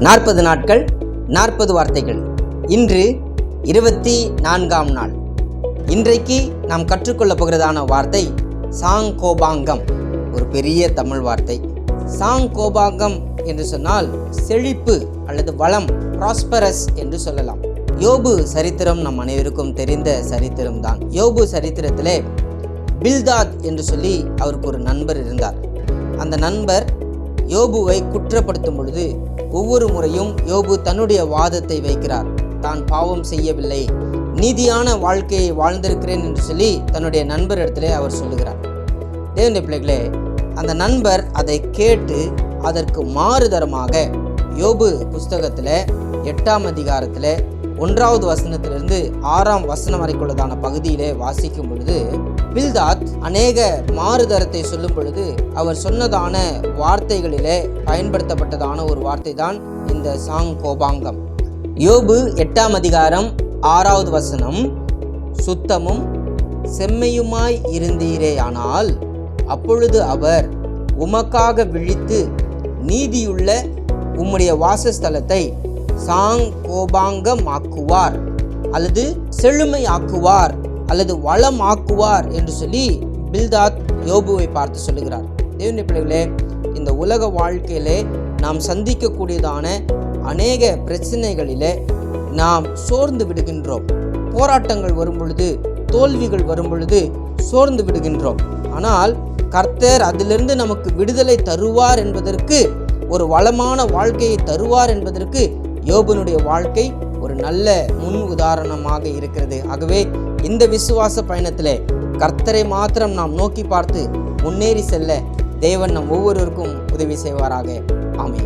நாற்பது நாட்கள் நாற்பது வார்த்தைகள். இன்று இருபத்தி நான்காம் நாள். இன்றைக்கு நாம் கற்றுக்கொள்ளப் போகிறதான வார்த்தை சாங்கோபாங்கம். ஒரு பெரிய தமிழ் வார்த்தை. சாங்கோபாங்கம் என்று சொன்னால் செழிப்பு அல்லது வளம் ப்ராஸ்பரஸ் என்று சொல்லலாம். யோபு சரித்திரம் நம் அனைவருக்கும் தெரிந்த சரித்திரம் தான். யோபு சரித்திரத்திலே பில்தாத் என்று சொல்லி அவருக்கு ஒரு நண்பர் இருந்தார். அந்த நண்பர் யோபுவை குற்றப்படுத்தும் பொழுது ஒவ்வொரு முறையும் யோபு தன்னுடைய வாதத்தை வைக்கிறார். தான் பாவம் செய்யவில்லை. நீதியான வாழ்க்கையை வாழ்ந்திருக்கிறேன் என்று சொல்லி தன்னுடைய நண்பர் இடத்துல அவர் சொல்லுகிறார். தேவனுடைய பிள்ளைகளே அந்த நண்பர் அதை கேட்டு அதற்கு மாறுதரமாக யோபு புஸ்தகத்தில் எட்டாம் அதிகாரத்தில் ஒன்றாவது வசனத்திலிருந்து ஆறாம் வசனம் வரைக்குள்ளதான பகுதியிலே வாசிக்கும் பொழுது பில்தாத் அநேக மாறுதரத்தை சொல்லும் பொழுது அவர் சொன்னதான வார்த்தைகளிலே பயன்படுத்தப்பட்டதான ஒரு வார்த்தை தான் இந்த சாங் கோபாங்கம் யோபு எட்டாம் அதிகாரம் ஆறாவது வசனம் சுத்தமும் செம்மையுமாய் இருந்தீரேயானால் அப்பொழுது அவர் உமக்காக விழித்து நீதியுள்ள உம்முடைய வாசஸ்தலத்தை சாங் கோபாங்கமாக்குவார் அல்லது செழுமையாக்குவார் அல்லது வளம் ஆக்குவார் என்று சொல்லி பில்தாத் யோபுவை பார்த்து சொல்லுகிறார். தேவனுடைய பிள்ளைகளே இந்த உலக வாழ்க்கையிலே நாம் சந்திக்கக்கூடியதான அநேக பிரச்சனைகளிலே நாம் சோர்ந்து விடுகின்றோம். போராட்டங்கள் வரும் பொழுது தோல்விகள் வரும் பொழுது சோர்ந்து விடுகின்றோம். ஆனால் கர்த்தர் அதிலிருந்து நமக்கு விடுதலை தருவார் என்பதற்கு ஒரு வளமான வாழ்க்கையை தருவார் என்பதற்கு யோபனுடைய வாழ்க்கை ஒரு நல்ல முன் உதாரணமாக இருக்கிறது. ஆகவே இந்த விசுவாச பயணத்தில் கர்த்தரை மாத்திரம் நாம் நோக்கி பார்த்து முன்னேறி செல்ல தேவன் நம் ஒவ்வொருவருக்கும் உதவி செய்வாராக. ஆமே